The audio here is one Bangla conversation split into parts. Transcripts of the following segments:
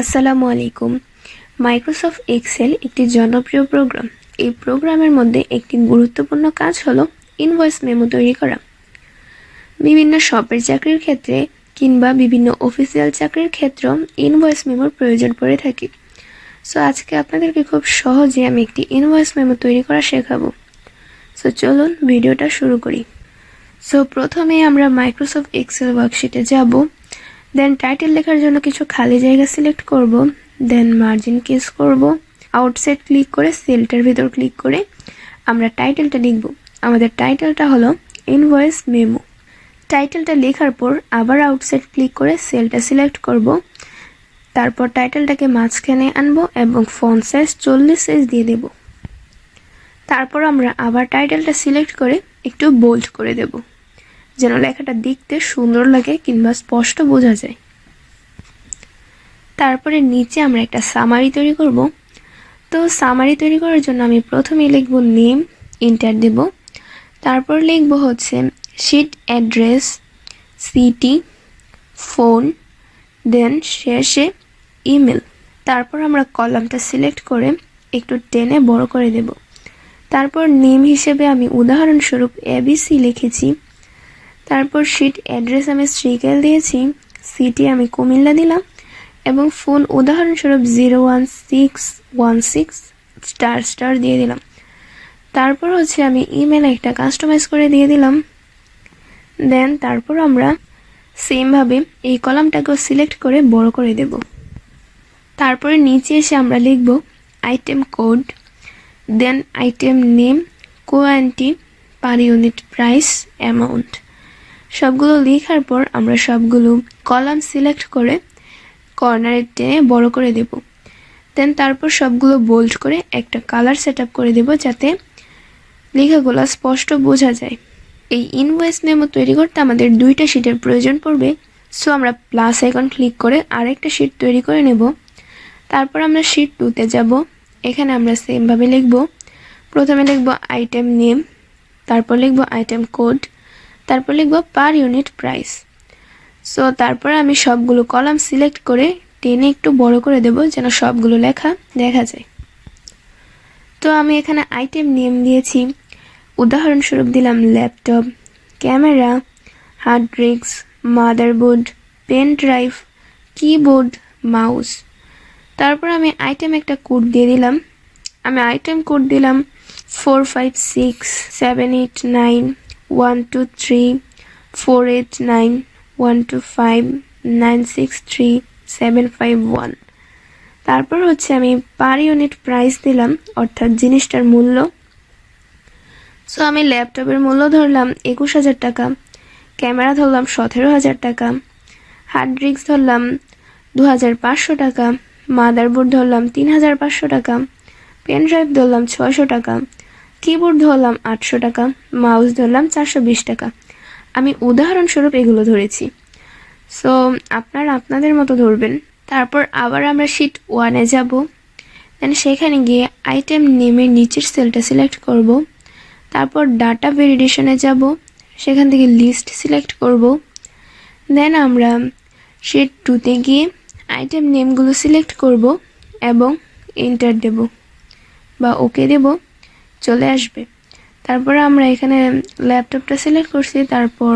আসসালামু আলাইকুম। মাইক্রোসফট এক্সেল একটি জনপ্রিয় প্রোগ্রাম। এই প্রোগ্রামের মধ্যে একটি গুরুত্বপূর্ণ কাজ হলো ইনভয়েস মেমো তৈরি করা। বিভিন্ন শপের চাকরির ক্ষেত্রে কিংবা বিভিন্ন অফিসিয়াল চাকরির ক্ষেত্রেও ইনভয়েস মেমোর প্রয়োজন পড়ে থাকে। সো আজকে আপনাদেরকে খুব সহজে আমি একটি ইনভয়েস মেমো তৈরি করা শেখাবো। সো চলুন ভিডিওটা শুরু করি। সো প্রথমে আমরা মাইক্রোসফট এক্সেল ওয়ার্কশিটে যাব। দেন টাইটেল লেখার জন্য কিছু খালি জায়গা সিলেক্ট করব দেন মার্জিন কেস করব আউটসাইড ক্লিক করে সেলটার ভিতর ক্লিক করে আমরা টাইটেলটা লিখব। আমাদের টাইটেলটা হলো ইনভয়েস মেমো টাইটেলটা লেখার পর আবার আউটসাইড ক্লিক করে সেলটা সিলেক্ট করব। তারপর টাইটেলটাকে মাঝখানে আনব এবং ফোন সাইজ চল্লিশ সাইজ দিয়ে দেব। তারপর আমরা আবার টাইটেলটা সিলেক্ট করে একটু বোল্ড করে দেবো। যেন লেখাটা দেখতে সুন্দর লাগে কিংবা স্পষ্ট বোঝা যায়। তারপরে নিচে আমরা একটা সামারি তৈরি করব। তো সামারি তৈরি করার জন্য আমি প্রথমে লিখব নেম ইন্টার দেব। তারপর লিখব হচ্ছে sheet address city phone then শেষে ইমেল তারপর আমরা কলামটা সিলেক্ট করে একটু টেনে বড় করে দেব। তারপর নেম হিসেবে আমি উদাহরণস্বরূপ এবিসি লিখেছি। তারপর সিট অ্যাড্রেস আমি শ্রীকেল দিয়েছি সিটি আমি কুমিল্লা দিলাম, এবং ফোন উদাহরণস্বরূপ zero one six one six star star দিয়ে দিলাম। তারপর হচ্ছে আমি ইমেল একটা কাস্টমাইজ করে দিয়ে দিলাম। দেন তারপর আমরা সেমভাবে এই কলামটাকেও সিলেক্ট করে বড় করে দেব। তারপরে নিচে এসে আমরা লিখব item code then item name quantity per unit price amount সবগুলো লেখার পর আমরা সবগুলো কলাম সিলেক্ট করে কর্নারে টেনে বড় করে দেব। দেন তারপর সবগুলো বোল্ড করে একটা কালার সেট করে দেব যাতে লেখাগুলো স্পষ্ট বোঝা যায়। এই ইনভয়েস মেমো তৈরি করতে আমাদের দুইটা শিটের প্রয়োজন পড়বে। সো আমরা প্লাস আইকন ক্লিক করে আরেকটা শিট তৈরি করে নেব। তারপর আমরা শিট টুতে যাব। এখানে আমরা সেমভাবে লিখব। প্রথমে লিখব আইটেম নেম তারপর লিখব আইটেম কোড তারপর লিখব পার ইউনিট প্রাইস সো তারপরে আমি সবগুলো কলাম সিলেক্ট করে টেনে একটু বড় করে দেব যেন সবগুলো লেখা দেখা যায়। তো আমি এখানে আইটেম নেম দিয়েছি। উদাহরণস্বরূপ দিলাম laptop camera hard drives motherboard pen drive keyboard mouse তারপর আমি আইটেম একটা কোড দিয়ে দিলাম। আমি আইটেম কোড দিলাম four five six seven eight nine one two three four eight nine one two five nine six three seven five one তারপর হচ্ছে আমি পার ইউনিট প্রাইস দিলাম, অর্থাৎ জিনিসটার মূল্য। সো আমি ল্যাপটপের মূল্য ধরলাম একুশ হাজার টাকা, ক্যামেরা ধরলাম সতেরো হাজার টাকা হার্ড ড্রিক্স ধরলাম দু হাজার পাঁচশো টাকা মাদারবোর্ড ধরলাম তিন হাজার পাঁচশো টাকা পেন ড্রাইভ ধরলাম ছয়শো টাকা। কিবোর্ড ধরলাম আটশো টাকা মাউস ধরলাম চারশো বিশ টাকা। আমি উদাহরণস্বরূপ এগুলো ধরেছি। সো আপনারা আপনাদের মতো ধরবেন। তারপর আবার আমরা শিট ওয়ানে যাব। দেন সেখানে গিয়ে আইটেম নেমের নিচের সেলটা সিলেক্ট করব। তারপর ডাটা ভেরিডেশনে যাব। সেখান থেকে লিস্ট সিলেক্ট করব। দেন আমরা শিট টুতে গিয়ে আইটেম নেমগুলো সিলেক্ট করব এবং এন্টার দেব বা ওকে দেব। চলে আসবে। তারপরে আমরা এখানে ল্যাপটপটা সিলেক্ট করছি, তারপর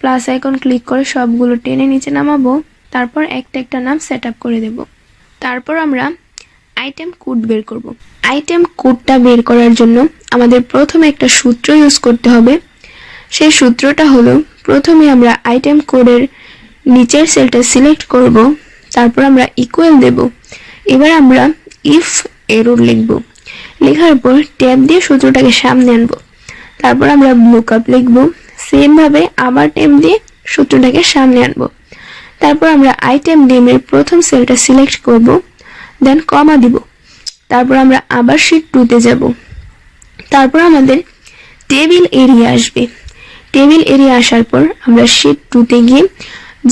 প্লাস আইকন ক্লিক করে সবগুলো টেনে নিচে নামাবো, তারপর একটা একটা নাম সেট করে দেব। তারপর আমরা আইটেম কোড বের করব। আইটেম কোডটা বের করার জন্য আমাদের প্রথমে একটা সূত্র ইউজ করতে হবে। সেই সূত্রটা হলো, প্রথমে আমরা আইটেম কোডের নিচের সেলটা সিলেক্ট করব, তারপর আমরা ইকুয়াল দেব। এবার আমরা ইফ এরর লিখব। লেখার পর ট্যাব দিয়ে সূত্রটাকে সামনে আনব। তারপর আমরা ব্লু কাপ লিখব সেমভাবে আবার ট্যাব দিয়ে সূত্রটাকে সামনে আনব। তারপর আমরা আইটেম নেমের প্রথম সেলটা সিলেক্ট করব দেন কমা দিব। তারপর আমরা আবার শিট টুতে যাব। তারপর আমাদের টেবিল এরিয়া আসবে। টেবিল এরিয়া আসার পর আমরা শিট টুতে গিয়ে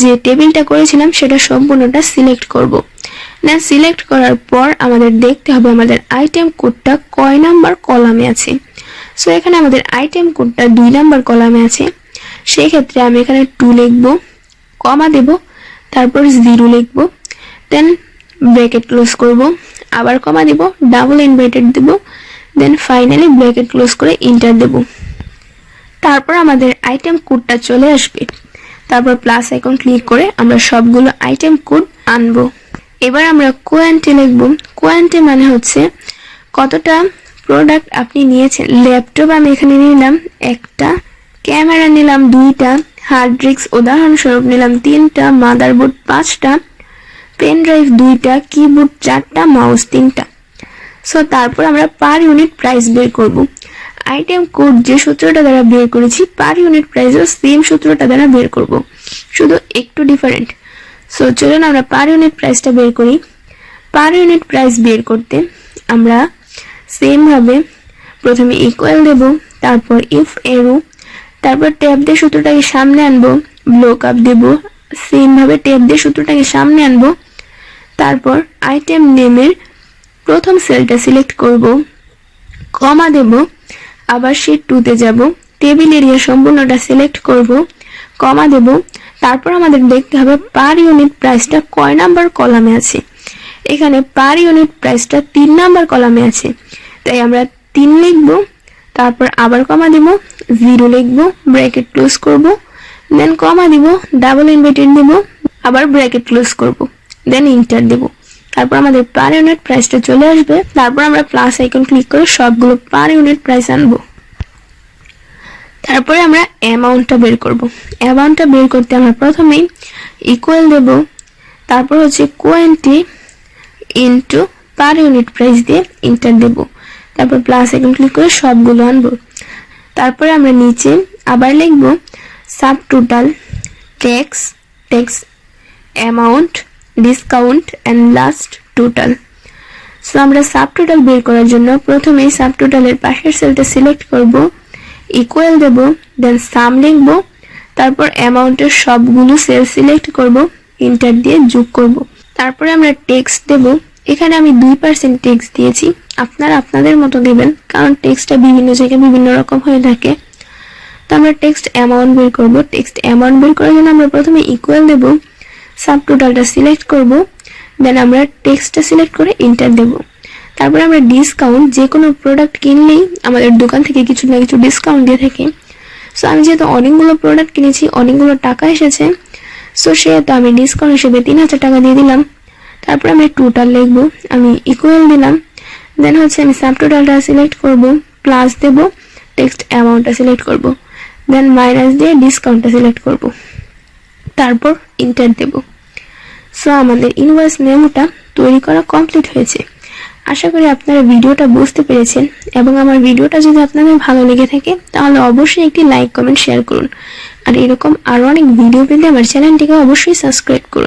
যে টেবিলটা করেছিলাম, সেটা সম্পূর্ণটা সিলেক্ট করব। দেন সিলেক্ট করার পর আমাদের দেখতে হবে আমাদের আইটেম কোডটা কয় নাম্বার কলামে আছে। সো এখানে আমাদের আইটেম কোডটা দুই নাম্বার কলামে আছে। সেই ক্ষেত্রে আমি এখানে টু লিখব কমা দেব, তারপর জিরো লিখব দেন ব্র্যাকেট ক্লোজ করব, আবার কমা দিব ডাবল ইনভার্টেড দেব দেন ফাইনালি ব্র্যাকেট ক্লোজ করে ইন্টার দেব। তারপর আমাদের আইটেম কোডটা চলে আসবে। তারপর প্লাস আইকন ক্লিক করে আমরা সবগুলো আইটেম কোড আনব। এবার আমরা কোয়ান্টে লিখব। কোয়ান্টে মানে হচ্ছে কতটা প্রোডাক্ট আপনি নিয়েছেন। ল্যাপটপ আমি এখানে নিলাম একটা ক্যামেরা নিলাম দুইটা হার্ড ডিস্ক উদাহরণস্বরূপ নিলাম তিনটা মাদারবোর্ড পাঁচটা পেন ড্রাইভ দুইটা কিবোর্ড চারটা মাউস তিনটা। সো তারপর আমরা পার ইউনিট প্রাইস বের করব। আইটেম কোড যে সূত্রটা দ্বারা বের করেছি পার ইউনিট প্রাইসও সেম সূত্রটা দ্বারা বের করব। শুধু একটু ডিফারেন্ট সো চলুন আমরা পার ইউনিট প্রাইসটা বের করি। পার ইউনিট প্রাইস বের করতে আমরা সেমভাবে প্রথমে ইকুয়াল দেব, তারপর ইফ এরো তারপর ট্যাব দিয়ে সূত্রটাকে সামনে আনব ব্লক আপ দেব সেমভাবে ট্যাব দিয়ে সূত্রটাকে সামনে আনব, তারপর আইটেম নেমের প্রথম সেলটা সিলেক্ট করব কমা দেব, আবার শিট টুতে যাব টেবিল এরিয়া সম্পূর্ণটা সিলেক্ট করব কমা দেব তারপর আমাদের দেখতে হবে পার ইউনিট প্রাইসটা কয় নাম্বার কলামে আছে। এখানে পার ইউনিট প্রাইসটা তিন নাম্বার কলামে আছে। তাই আমরা তিন লিখব, তারপর আবার কমা দিব জিরো লিখব ব্র্যাকেট ক্লোজ করব দেন কমা দিব ডাবল ইনভার্টেড দিব, আবার ব্র্যাকেট ক্লোজ করব দেন ইন্টার দেব। তারপর আমাদের পার ইউনিট প্রাইসটা চলে আসবে, তারপর আমরা প্লাস আইকন ক্লিক করে সবগুলো পার ইউনিট প্রাইস আনব। তারপরে আমরা অ্যামাউন্টটা বের করব। অ্যামাউন্টটা বের করতে আমরা প্রথমেই ইকুয়াল দেব। তারপর হচ্ছে quantity into per unit price দিয়ে ইন্টার দেব। তারপর প্লাস আইকন ক্লিক করে সবগুলো আনব। তারপরে আমরা নিচে আবার লিখব sub total tax tax amount discount and last total so আমরা সাব টোটাল বের করার জন্য প্রথমেই সাব টোটালের পাশের সেলটা সিলেক্ট করব। ইকুয়াল দেব দেন সাম লিখব, তারপর অ্যামাউন্টের সবগুলো সেল সিলেক্ট করব ইন্টার দিয়ে যোগ করব। তারপরে আমরা টেক্সট দেব, এখানে আমি দুই পার্সেন্ট টেক্সট দিয়েছি, আপনারা আপনাদের মতো দেবেন, কারণ টেক্সটটা বিভিন্ন জায়গায় বিভিন্ন রকম হয়ে থাকে। তো আমরা টেক্সট অ্যামাউন্ট বের করব টেক্সট অ্যামাউন্ট বের করার জন্য আমরা প্রথমে ইকুয়াল দেব সাব টোটালটা সিলেক্ট করব দেন আমরা টেক্সটটা সিলেক্ট করে ইন্টার দেব। তারপরে আমরা ডিসকাউন্ট যে কোনো প্রোডাক্ট কিনলেই আমাদের দোকান থেকে কিছু না কিছু ডিসকাউন্ট দিয়ে থাকে। সো আমি যেহেতু অনেকগুলো প্রোডাক্ট কিনেছি, অনেকগুলো টাকা এসেছে সো সেহেতু আমি ডিসকাউন্ট হিসেবে তিন হাজার টাকা দিয়ে দিলাম। তারপরে আমি টোটাল লিখব, আমি ইকুয়াল দিলাম। দেন হচ্ছে আমি সাব টোটালটা সিলেক্ট করব প্লাস দেব টেক্সট অ্যামাউন্টটা সিলেক্ট করব। দেন মাইনাস দিয়ে ডিসকাউন্টটা সিলেক্ট করব। তারপর ইন্টার দেব। সো আমাদের ইনভয়েস মেমোটা তৈরি করা কমপ্লিট হয়েছে। আশা করি আপনারা ভিডিওটা বুঝতে পেরেছেন এবং আমার ভিডিওটা যদি আপনাদের ভালো লেগে থাকে, তাহলে অবশ্যই একটি লাইক কমেন্ট শেয়ার করুন। আর এরকম আরও অনেক ভিডিও পেতে আমার চ্যানেলটিকে অবশ্যই সাবস্ক্রাইব করুন।